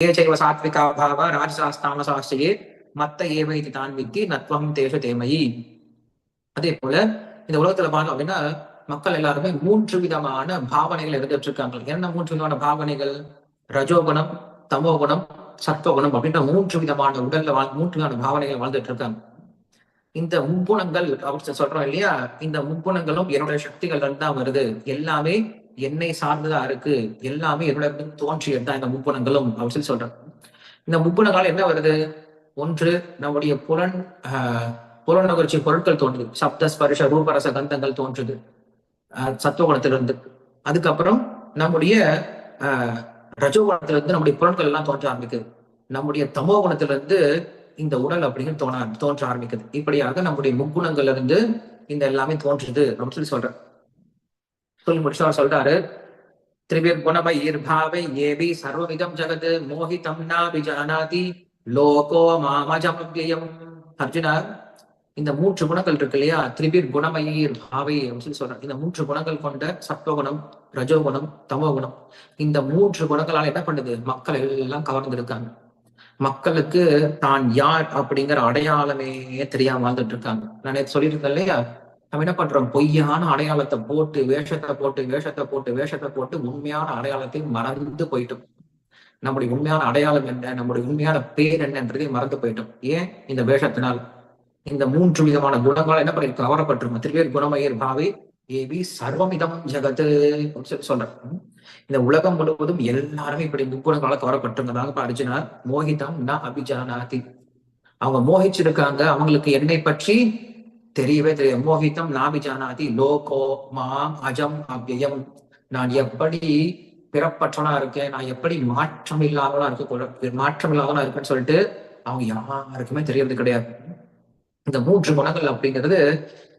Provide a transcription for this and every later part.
ஏ செய்வ சாத்விகா பாவ ராஜசாஸ்தாமசாஸ்திரியே மத்த ஏவ இது தான் வித்தி நத்வம் தேச தேமயி. அதே போல இந்த உலகத்துல பார்த்தோம் அப்படின்னா மக்கள் எல்லாருமே மூன்று விதமான பாவனைகள் இருந்துட்டு இருக்காங்க என்ன மூன்று விதமான பாவனைகள்? ரஜோகுணம் தமோகுணம் சத்வகுணம் அப்படின்ற மூன்று விதமான உடல்ல வாழ் மூன்று விதமான பாவனைகள் வாழ்ந்துட்டு இருக்காங்க இந்த முக்குணங்கள் அப்படின்னு சொல்றோம் இல்லையா? இந்த முக்குணங்களும் என்னுடைய சக்திகள் தான் வருது. எல்லாமே என்னை சார்ந்ததா இருக்கு எல்லாமே என்னோட தோன்றியது தான் இந்த முக்குணங்களும் அப்படின்னு சொல்லி சொல்றேன் இந்த முக்குணங்கள் என்ன வருது? ஒன்று நம்முடைய புலன் ஆஹ் பொருட்கள் தோன்றுது. சப்த ஸ்பர்ஷ ரூபரச கந்தங்கள் தோன்றுது. ஆஹ் சத்துவகுணத்திலிருந்து. அதுக்கப்புறம் நம்முடைய ஆஹ் ரஜோகுணத்திலிருந்து நம்முடைய புலன்கள் எல்லாம் தோன்ற ஆரம்பிக்குது. நம்முடைய தமோ குணத்திலிருந்து இந்த உடல் அப்படின்னு தோண தோன்ற ஆரம்பிக்குது. இப்படியாக நம்முடைய முக்குணங்கள்ல இருந்து இந்த எல்லாமே தோன்றுது அப்படின்னு சொல்லி சொல்றேன் சொல்லி முடிச்சவர் சொல்றாரு திரிவிர் குணமயிர் பாவை சர்வவிதம் ஜகத் மோகிதம் நாபி ஜானாதி லோகோ மாமஜமவ்யம் அர்ஜுனா இந்த மூன்று குணங்கள் இருக்கு இல்லையா? திரிபிர் குணமயிர் பாவை அப்படின்னு சொல்லி சொல்றாங்க இந்த மூன்று குணங்கள் கொண்ட சத்வகுணம் ரஜோகுணம் தமோகுணம் இந்த மூன்று குணங்களால என்ன பண்ணுது? மக்கள் எல்லாம் கவர்ந்திருக்காங்க. மக்களுக்கு தான் யார் அப்படிங்கிற அடையாளமே தெரியாம வாழ்ந்துட்டு இருக்காங்க. நான் சொல்லியிருந்தேன் இல்லையா? நம்ம என்ன பண்றோம்? பொய்யான அடையாளத்தை போட்டு வேஷத்தை போட்டு வேஷத்தை போட்டு வேஷத்தை போட்டு உண்மையான அடையாளத்தை மறந்து போயிட்டோம். நம்முடைய உண்மையான அடையாளம் என்ன? நம்முடைய உண்மையான பேர் என்னன்றதை மறந்து போயிட்டோம். ஏன்? இந்த வேஷத்தினால். இந்த மூன்று விதமான குணங்கள் என்ன பண்ணி கவரப்பட்டிருக்கும். திருவேர் குணமயர் பாவை ஏவி சர்வமிதம் ஜகத்து சொல்றேன் இந்த உலகம் முழுவதும் எல்லாருமே இப்படி முக்குணங்களால கவரப்பட்டிருந்ததாக இப்ப அர்ஜுனார் மோகிதம் ந அபிஜானாதி. அவங்க மோகிச்சிருக்காங்க. அவங்களுக்கு என்னை பற்றி தெரியவே தெரியாது. மோகிதம் நாபிஜானாதி லோகோ மாம் அஜம் அவ்யயம் நான் எப்படி பிறப்பற்றனா இருக்கேன் நான் எப்படி மாற்றம் இல்லாதவனா இருக்க மாற்றம் இல்லாதவனா இருக்கேன்னு சொல்லிட்டு அவங்க யாருக்குமே தெரியறது கிடையாது. இந்த மூன்று குணங்கள் அப்படிங்கிறது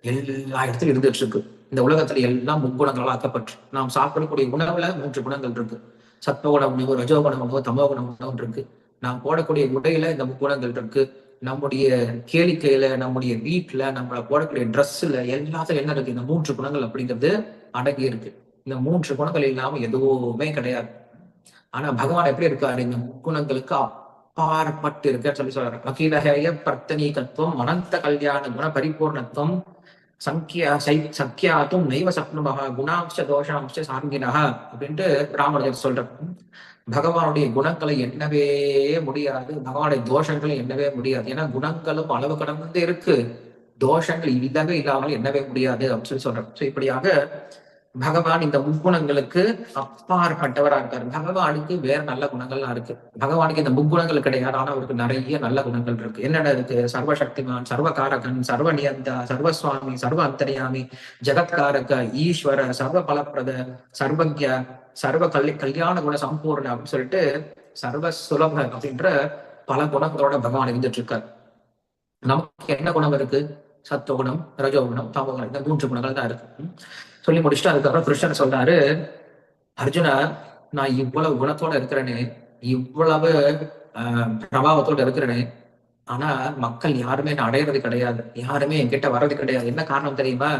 எல்லா இடத்துலயும் இருந்துட்டு இருக்கு. இந்த உலகத்துல எல்லாம் முக்குணங்களால் ஆக்கப்பட்டு. நாம் சாப்பிடக்கூடிய உணவுல மூன்று குணங்கள் இருக்கு. சத்வகுண உணவு ரஜோகுண உணவு தமோகுண உணவு இருக்கு. நாம் போடக்கூடிய உடையில இந்த முக்குணங்கள் இருக்கு. நம்முடைய கேளிக்கையில நம்முடைய வீட்டுல நம்மள போடக்கூடிய ட்ரெஸ்ல எல்லாத்துலயும் என்ன இருக்கு? இந்த மூன்று குணங்கள் அப்படிங்கிறது அடங்கி இருக்கு. இந்த மூன்று குணங்கள் இல்லாம எதுவுமே கிடையாது. ஆனா பகவான் எப்படி இருக்காரு? இந்த குணங்களுக்கு அப்பாற்பட்டு இருக்குன்னு சொல்லி சொல்றாரு. அகிலஹய பர்த்தனீகத்துவம் அனந்த கல்யாண குண பரிபூர்ணத்துவம் சங்கியா சை சக்கியாத்தும் நைவ சப்னமாக குணாம்ச தோஷாம்ச சாங்கினக அப்படின்ட்டு ராமராஜர் சொல்றார். பகவானுடைய குணங்களை எண்ணவே முடியாது. பகவானுடைய தோஷங்களை எண்ணவே முடியாது. ஏன்னா குணங்களும் அளவு கடந்து இருக்கு. தோஷங்கள் இல்லவே இல்லாமல் எண்ணவே முடியாது அப்படின்னு சொல்லி சொல்றோம். ஸோ இப்படியாக பகவான் இந்த முக்குணங்களுக்கு அப்பாற்பட்டவரா இருக்காரு. பகவானுக்கு வேற நல்ல குணங்கள்லாம் இருக்கு. பகவானுக்கு இந்த முக்குணங்கள் கிடையாது ஆனா அவருக்கு நிறைய நல்ல குணங்கள் இருக்கு. என்னென்ன இருக்கு? சர்வசக்திமான் சர்வகாரகன் சர்வ சர்வசுவாமி சர்வ அந்தரியாமி ஜெகத்காரக ஈஸ்வர சர்வ பலப்பிரத சர்வஜ சர்வ கல்வி கல்யாண குண சம்பூர்ண அப்படின்னு சொல்லிட்டு சர்வ சுலப அப்படின்ற பல குணங்களோட பகவான் இருந்துட்டு இருக்காரு நமக்கு என்ன குணம் இருக்கு? சத்துவகுணம் ரஜோகுணம் தமோகுணம் இந்த மூன்று குணங்கள் தான் இருக்கு. சொல்லி முடிச்சுட்டு அதுக்கப்புறம் கிருஷ்ணன் சொல்றாரு அர்ஜுனா நான் இவ்வளவு குணத்தோட இருக்கிறேன்னு இவ்வளவு ஆஹ் பிரபாவத்தோட இருக்கிறேன்னு ஆனா மக்கள் யாருமே நான் அடையிறது கிடையாது யாருமே என்கிட்ட வர்றது கிடையாது. என்ன காரணம் தெரியுமா?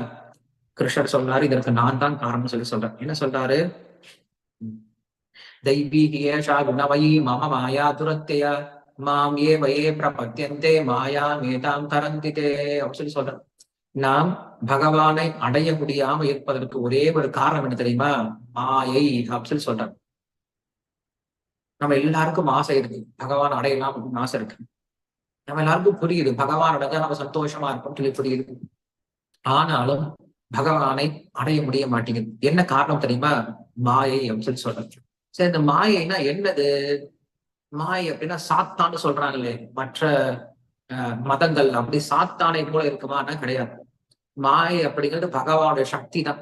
கிருஷ்ணர் சொல்றாரு இதற்கு நான் தான் காரணம் சொல்லி சொல்றேன். என்ன சொல்றாரு? தைவீகேஷா குணமயி மம மாயா துரத்தையா மாம் ஏ வயே பிரபத்தியந்தே மாயா மேதாம் தரந்திதே அப்படின்னு சொல்லி சொல்றேன் நாம் பகவானை அடைய முடியாம இருப்பதற்கு ஒரே ஒரு காரணம் என்ன தெரியுமா? மாயை அப்படின்னு சொல்லி சொல்றாங்க. நம்ம எல்லாருக்கும் ஆசை இருக்கு. பகவான் அடையலாம் அப்படின்னு ஆசை இருக்கு. நம்ம எல்லாருக்கும் புரியுது. பகவான் அடைஞ்சா நம்ம சந்தோஷமா இருக்கும் சொல்லி புரியுது. ஆனாலும் பகவானை அடைய முடிய மாட்டேங்குது. என்ன காரணம் தெரியுமா? மாயை அப்படின்னு சொல்லி சொல்றாங்க. சரி இந்த மாயைனா என்னது? மாயை அப்படின்னா சாத்தான்னு சொல்றாங்களே. மற்ற மதங்கள். அப்படி சாத்தானை போல இருக்குமான்னா கிடையாது. மாயை அப்படிங்கிறது பகவானுடைய சக்தி தான்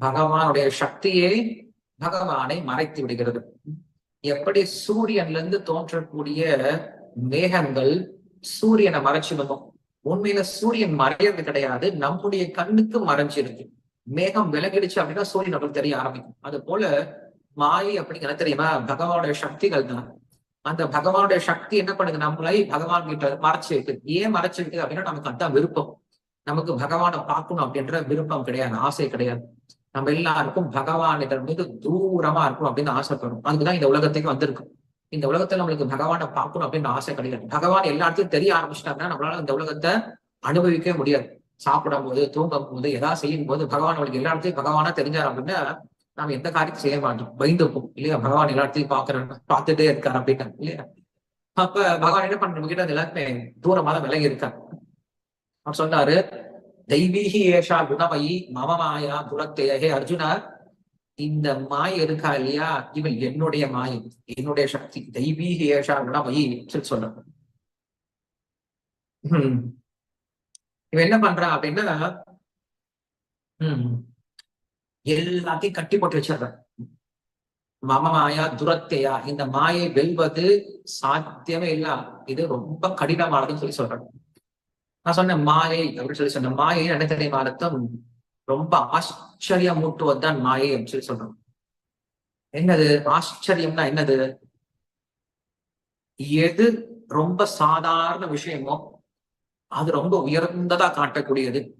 பகவானுடைய சக்தியே பகவானை மறைத்து விடுகிறது. எப்படி சூரியன்ல இருந்து தோன்றக்கூடிய மேகங்கள் சூரியனை மறைச்சு வந்தோம்? உண்மையில சூரியன் மறையறது கிடையாது. நம்முடைய கண்ணுக்கு மறைஞ்சிருக்கு. மேகம் விலகிடுச்சு அப்படின்னா சூரியன் நம்மளுக்கு தெரிய ஆரம்பிக்கும். அது போல மாயை அப்படிங்கிற தெரியுமா? பகவானுடைய சக்திகள் தான் அந்த பகவானுடைய சக்தி என்ன பண்ணுது? நம்மளை பகவான் கிட்ட மறைச்சு வைக்குது. ஏன் மறைச்சு வைக்குது அப்படின்னா நமக்கு அதான் விருப்பம். நமக்கு பகவானை பார்க்கணும் அப்படின்ற விருப்பம் கிடையாது ஆசை கிடையாது. நம்ம எல்லாருக்கும் பகவானிடம் மீது தூரமா இருக்கும் அப்படின்னு ஆசைப்படும் அதுக்குதான் இந்த உலகத்துக்கு வந்திருக்கும் இந்த உலகத்துல நம்மளுக்கு பகவானை பார்க்கணும் அப்படின்னு ஆசை கிடையாது. பகவான் எல்லாத்தையும் தெரிய ஆரம்பிச்சிட்டாங்கன்னா நம்மளால இந்த உலகத்தை அனுபவிக்கவே முடியாது. சாப்பிடும் போது தூங்கும் போது எதாவது செய்யும் போது பகவான் நம்மளுக்கு எல்லா இடத்தையும் பகவானா தெரிஞ்சார் அப்படின்னா நாம எந்த காரியம் செய்ய மாட்டோம். பயந்துப்போம் இல்லையா? பகவான் எல்லாத்தையும் பாக்குறேன் பார்த்துட்டே இருக்காரு அப்படின்னு இல்லையா? அப்ப பகவான் என்ன பண்ண நம்ம கிட்ட எல்லாருமே தூரமா தான் விலகி இருக்காங்க அவர் சொன்னாரு தெய்வீகி ஏஷா குணமயி மம மாயா துரத்தேகே அர்ஜுனா இந்த மாய இருக்கா இல்லையா? இவள் என்னுடைய மாயை என்னுடைய சக்தி. தெய்வீகி ஏஷா குணமயி சொல்லி சொல்றாங்க இவன் என்ன பண்றான் அப்படின்னா உம் எல்லாத்தையும் கட்டி போட்டு வச்சிடுறேன். மம மாயா துரத்தையா இந்த மாயை வெல்வது சாத்தியமே இல்ல. இது ரொம்ப கடினமானதுன்னு சொல்லி சொல்றேன். நான் சொன்னேன் மாயை அப்படின்னு சொல்லி சொன்னேன். மாயை என்ன மாதத்தம் ரொம்ப ஆச்சரியம் மூட்டுவதுதான் மாயை அப்படின்னு சொல்லி சொல்றோம் என்னது? ஆச்சரியம்னா என்னது? எது ரொம்ப சாதாரண விஷயமோ அது ரொம்ப உயர்ந்ததா காட்டக்கூடியது.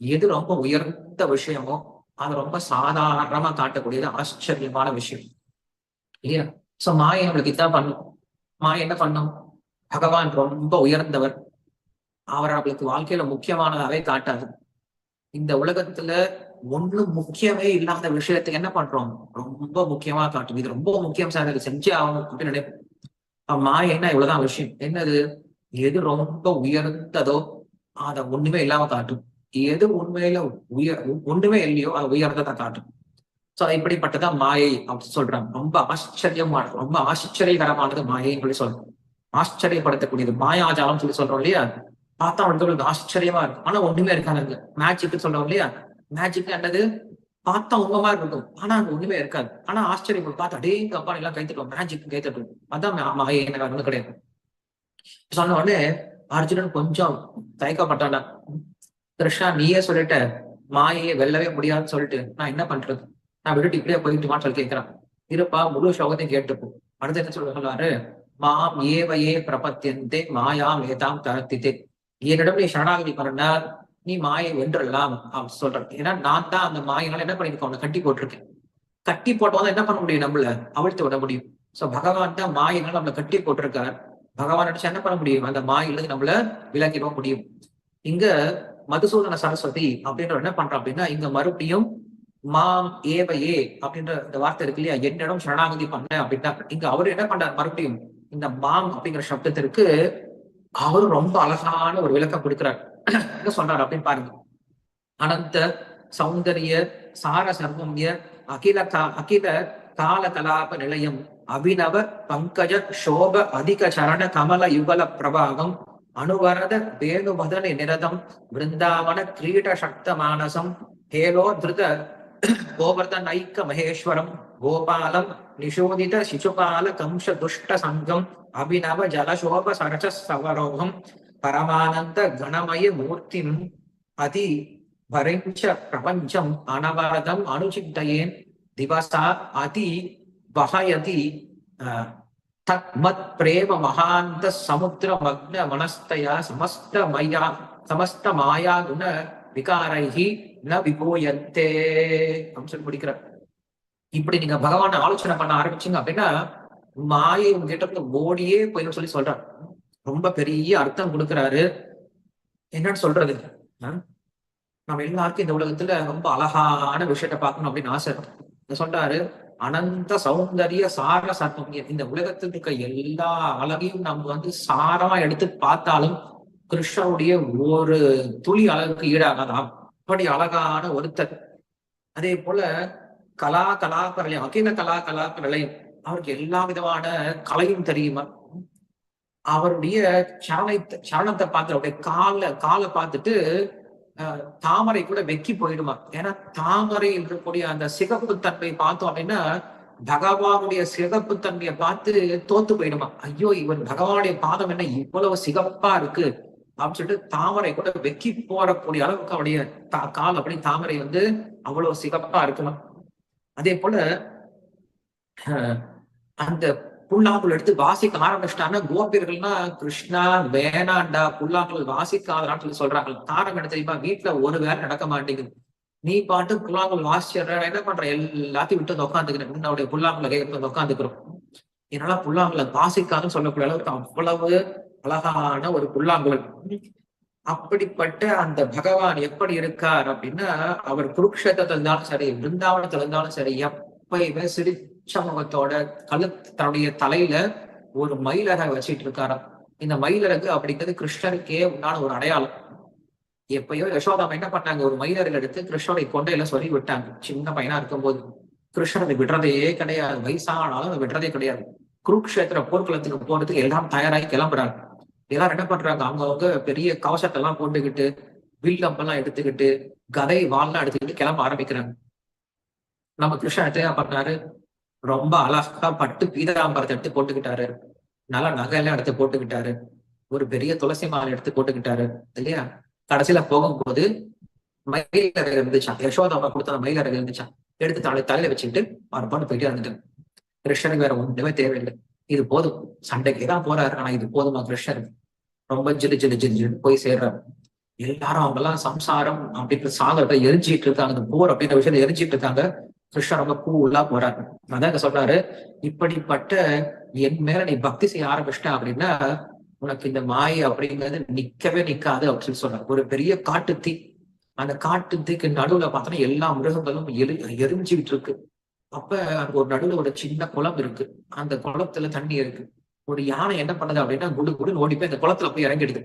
எது ரொம்ப உயர்ந்த விஷயமோ அது ரொம்ப சாதாரணமா காட்டக்கூடியது ஆச்சரியமான விஷயம். இல்லையா? சோ மாயை நம்மளுக்கு இதான் பண்ணும். மாயை என்ன பண்ணும்? பகவான் ரொம்ப உயர்ந்தவர். அவர் அவளுக்கு வாழ்க்கையில முக்கியமானதாவே காட்டாது இந்த உலகத்துல ஒண்ணு முக்கியமே இல்லாத விஷயத்துக்கு என்ன பண்றோம்? ரொம்ப முக்கியமா காட்டும். இது ரொம்ப முக்கியம் சார். இது செஞ்சே ஆகணும் அப்படின்னு நினைப்போம். மாய என்ன? இவ்வளவுதான் விஷயம். என்னது? எது ரொம்ப உயர்ந்ததோ அதை ஒண்ணுமே இல்லாம காட்டும். எது உண்மையில உயர் ஒண்ணுமே இல்லையோ அது உயர்ந்ததா காட்டும். சோ இப்படிப்பட்டதான் மாயை அப்படின்னு சொல்றாங்க. ரொம்ப ஆச்சரியமான ரொம்ப ஆச்சரியகரமானது மாயைன்னு சொல்லி சொல்றோம் ஆச்சரியப்படுத்தக்கூடியது. மாயாஜாலம் சொல்லி சொல்றோம் இல்லையா? பார்த்தா அவங்களுக்கு ஆச்சரியமா இருக்கும். ஆனா ஒண்ணுமே இருக்காது மேஜிக்னு சொல்றோம் இல்லையா? மேஜிக் என்னது? பார்த்தா உண்மை இருக்கும். ஆனா அங்க ஒண்ணுமே இருக்காது. ஆனா ஆச்சரியம் பார்த்து அடே அப்பா எல்லாம் கைத்தட்டுவோம் மேஜிக் கைத்தட்டுவோம் அதான் மாயை எனக்கு ஒண்ணு கிடையாது. சொன்ன உடனே அர்ஜுனன் கொஞ்சம் தயக்கப்பட்டானா கிருஷ்ணா நீயே சொல்லிட்ட மாயையை வெல்லவே முடியாதுன்னு சொல்லிட்டு நான் என்ன பண்றது? நான் விட்டுட்டு இப்படியே போயிட்டுமான்னு சொல்லி கேட்கிறான். இருப்பா முழு சோகத்தையும் கேட்டுப்போம் அடுத்து என்ன சொல்றாரு? மாம் ஏவையே பிரபத்தியந்தே மாயாம் ஏதாம் தரத்தித்தே. என்னிடம் நீ சரணாகதி பண்ணால் நீ மாயை வென்றலாம் அப்படின்னு சொல்றேன் ஏன்னா நான் தான் அந்த மாயினால என்ன பண்ணிருக்கேன் அவனை கட்டி போட்டிருக்கேன். கட்டி போட்டவங்க என்ன பண்ண முடியும் நம்மள? அவிழ்த்து விட முடியும். சோ பகவான் தான் மாயினால நம்மளை கட்டி போட்டிருக்கார். பகவான் நினைச்சு என்ன பண்ண முடியும்? அந்த மாயிலிருந்து நம்மள விலக்கிட முடியும். இங்க மதுசூதன சரஸ்வதி அப்படின்ற என்ன பண்றான் அப்படின்னா இங்க மறுபடியும் மாம் ஏவையே அப்படின்ற இந்த வார்த்தை இருக்கு இல்லையா? என்னிடம் சரணாகதி பண்ண அப்படின்னா இங்க அவரு என்ன பண்றாரு? மறுபடியும் இந்த மாம் அப்படிங்கிற சப்தத்திற்கு அவரு ரொம்ப அழகான ஒரு விளக்கம் கொடுக்கிறார். என்ன சொல்றாரு அப்படின்னு பாருங்க. அனந்த சௌந்தரிய சார சர்வம்ய அகில கா அகில கால கலாப நிலையம் அபிநவ பங்கஜ சோப அதிக சரண கமல யுகல பிரபாகம் అనువరద వేణువదని నిరదం బృందావన క్రీట శక్త మానసం హేలోధృత గోవర్ధనైక మహేశ్వరం గోపాలం నిషోదిత శిశుపాల కంశ దుష్ట సంఘం అభినవ జలశోభ సరస సవరోహం పరమానంద గణమయ మూర్తిం అతి భరించ ప్రపంచం అనవరదం అనుచిద్దయేన్ దివస అతి వహయతి தத்மத் பிரேம மகாந்த சமுத்திர மக்ன மனஸ்தயா சமஸ்த மயா சமஸ்த மாயா குண விகாரைஹி ந விபூயந்தே அப்படின்னு சொல்லி முடிக்கிறார். இப்படி நீங்க பகவான ஆலோசனை பண்ண ஆரம்பிச்சீங்க அப்படின்னா மாயை உங்ககிட்ட இருந்து ஓடியே போயிடும் சொல்லி சொல்றாரு. ரொம்ப பெரிய அர்த்தம் கொடுக்குறாரு. என்னன்னு சொல்றது நம்ம எல்லாருக்கும் இந்த உலகத்துல ரொம்ப அழகான விஷயத்த பார்க்கணும் அப்படின்னு ஆசை சொல்றாரு அனந்த சௌந்தரிய சார சர்வம் இந்த உலகத்தில் இருக்க எல்லா அழகையும் நம்ம வந்து சாரமா எடுத்து பார்த்தாலும் கிருஷ்ணனுடைய ஒரு துளி அழகுக்கு ஈடாகாதான் அப்படி அழகான ஒருத்தர். அதே போல கலா கலாபரலையும் அகில கலா கலாபரலையும் அவருக்கு எல்லா விதமான கலையும் தெரியுமா? அவருடைய சரணத்தை சரணத்தை பார்த்து அவருடைய கால காலை பார்த்துட்டு தாமரை கூட வெக்கி போயிடுமா? ஏன்னா தாமரை இருக்கக்கூடிய அந்த சிகப்பு தன்மை பார்த்தோம் அப்படின்னா பகவானுடைய சிகப்பு தன்மையை பார்த்து தோத்து போயிடுமா? ஐயோ இவன் பகவானுடைய பாதம் என்ன இவ்வளவு சிகப்பா இருக்கு? அப்படின்னு சொல்லிட்டு தாமரை கூட வெக்கி போறக்கூடிய அளவுக்கு அவருடைய கால் அப்படி தாமரை வந்து அவ்வளவு சிகப்பா இருக்குமா? அதே போல அந்த புல்லாங்குழல் எடுத்து வாசிக்க ஆரம்பிச்சிட்டாங்கன்னா கோபியர்கள்னா கிருஷ்ணா வேணாண்டா புல்லாங்குழல் வாசிக்காதான்னு சொல்லி சொல்றாங்க. காரணம் என்ன தெரியுமா? வீட்டுல ஒரு வேலை நடக்க மாட்டேங்குது. நீ பாட்டு புல்லாங்குழல் வாசிச்சிடுற என்ன பண்ற? எல்லாத்தையும் விட்டு உட்காந்துக்கிறேன் உன்னுடைய புல்லாங்குழல் கேட்கறது உட்காந்துக்கிறோம் என்னால புல்லாங்குழல் வாசிக்காதுன்னு சொல்லக்கூடிய அளவுக்கு அவ்வளவு அழகான ஒரு புல்லாங்குழல். அப்படிப்பட்ட அந்த பகவான் எப்படி இருக்கார் அப்படின்னா அவர் குருக்ஷேத்திரத்துல இருந்தாலும் சரி பிருந்தாவனத்துல இருந்தாலும் சரி எப்பயுமே சிரி முகத்தோட கழுத்து தன்னுடைய தலையில ஒரு மயிலரை வச்சிட்டு இருக்காராம் இந்த மயிலரகு அப்படிங்கிறது கிருஷ்ணருக்கே உண்டான ஒரு அடையாளம். எப்பயோ யசோதாம என்ன பண்ணாங்க? ஒரு மயிலரகு எடுத்து கிருஷ்ணனை கொண்டையில சொல்லி விட்டாங்க. சின்ன பையனா இருக்கும்போது. கிருஷ்ணனை அதை விடுறதே கிடையாது. வயசானாலும் அதை விடுறதே கிடையாது. குருக்ஷேத்திர போர்க்களத்துக்கு போறதுக்கு எல்லாம் தயாராகி கிளம்புறாங்க எல்லாரும் என்ன பண்றாங்க? அவங்கவுங்க பெரிய கவசத்தை எல்லாம் போட்டுக்கிட்டு வில்லம்பெல்லாம் எடுத்துக்கிட்டு கதை வால்லாம் எடுத்துக்கிட்டு கிளம்ப ஆரம்பிக்கிறாங்க. நம்ம கிருஷ்ணன் என்ன பண்ணாரு ரொம்ப அழகா பட்டு பீதாம்பரத்தை எடுத்து போட்டுக்கிட்டாரு. நல்லா நகையெல்லாம் எடுத்து போட்டுக்கிட்டாரு. ஒரு பெரிய துளசி மாலை எடுத்து போட்டுக்கிட்டாரு. இல்லையா? கடைசியில போகும்போது மயிலறை இருந்துச்சான் அம்மா கொடுத்த அந்த மயிலறை இருந்துச்சான் எடுத்து தலை தலையில வச்சுக்கிட்டு அவர் போயிட்டே இருந்துட்டாங்க கிருஷ்ணனுக்கு வேற ஒண்ணுமே தேவையில்லை. இது போதும். சண்டைக்கு தான் போறாரு. ஆனா இது போதுமா கிருஷ்ணர்? ரொம்ப ஜிலு ஜிலு ஜிலு ஜிலு போய் சேர்றாரு. எல்லாரும் அவங்க எல்லாம் சம்சாரம் அப்படின்ற சாகரத்தை எரிஞ்சிட்டு இருக்காங்க. அந்த போர் அப்படின்ற விஷயத்த எரிஞ்சிட்டு இருக்காங்க. கிருஷ்ணர் ரொம்ப கூலா போறாரு அதான் இங்க சொல்றாரு இப்படிப்பட்ட என் மேல நீ பக்தி செய்ய ஆரம்பிச்சிட்ட அப்படின்னா உனக்கு இந்த மாயை அப்படிங்கிறது நிக்கவே நிக்காது அப்படின்னு சொன்னார் ஒரு பெரிய காட்டு தீ. அந்த காட்டு தீக்கு நடுவுல பார்த்தோன்னா எல்லா மிருகங்களும் எரி எரிஞ்சுக்கிட்டு இருக்கு. அப்ப அங்க ஒரு நடுவுல ஒரு சின்ன குளம் இருக்கு. அந்த குளத்துல தண்ணி இருக்கு. ஒரு யானை என்ன பண்ணுது அப்படின்னா குடு குடுன்னு ஓடி போய் அந்த குளத்துல போய் இறங்கிடுது.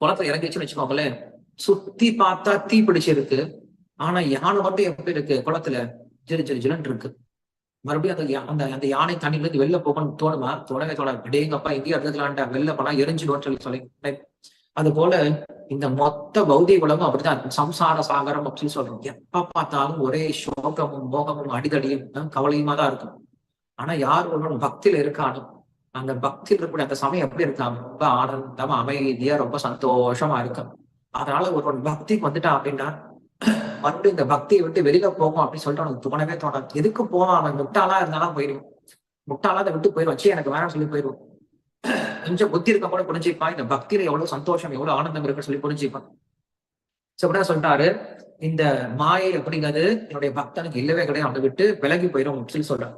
குளத்துல இறங்கிச்சுன்னு வச்சுக்கோங்களேன். சுத்தி பார்த்தா தீ பிடிச்சிருக்கு ஆனா யானை மட்டும் எப்படி இருக்கு குளத்துல. ஜெரி ஜெரி ஜிலன் இருக்கு. மறுபடியும் அந்த அந்த அந்த யானை தண்ணில இருந்து வெளில போகணும்னு தோணுமா? தோணவே தோணாது. அடேங்கப்பா எங்கேயும் இருந்துக்கலான்டா வெளில போனா எரிஞ்சிடும்னு சொல்லி சொல்லி அது போல இந்த மொத்த பௌதிக உலகம் அப்படிதான். சம்சார சாகரம் அப்படின்னு சொல்றோம். எப்ப பார்த்தாலும் ஒரே சோகமும் மோகமும் அடிதடியும் கவலையுமா தான் இருக்கும். ஆனா யார் ஒருவன் பக்தியில இருக்கானோ அந்த பக்தியில் இருக்கக்கூடிய அந்த சமயம் எப்படி இருக்கான் ரொம்ப ஆனந்தமா அமைதியா ரொம்ப சந்தோஷமா இருக்கும். அதனால ஒருவன் பக்திக்கு வந்துட்டான் அப்படின்னா மறுபடியும் இந்த பக்தியை விட்டு வெளியில போகும் அப்படின்னு சொல்லிட்டு அவனுக்கு தோணவே தோணாது. எதுக்கு போவான் அவன் முட்டாளா இருந்தாலும் போயிடுவான். முட்டாளா அதை விட்டு போயிடும் வச்சு எனக்கு வேணாம் சொல்லி போயிடும் கொஞ்சம் புத்தி இருக்க கூட புரிஞ்சுப்பான். இந்த பக்தியில எவ்வளவு சந்தோஷம் எவ்வளவு ஆனந்தம் இருக்குன்னு சொல்லி புரிஞ்சுப்பான். சோ சொல்லிட்டாரு இந்த மாயை அப்படிங்கிறது என்னுடைய பக்தனுக்கு இல்லவே கிடையாது. அதை விட்டு விலகி போயிடும் அப்படின்னு சொல்லி சொல்றாரு.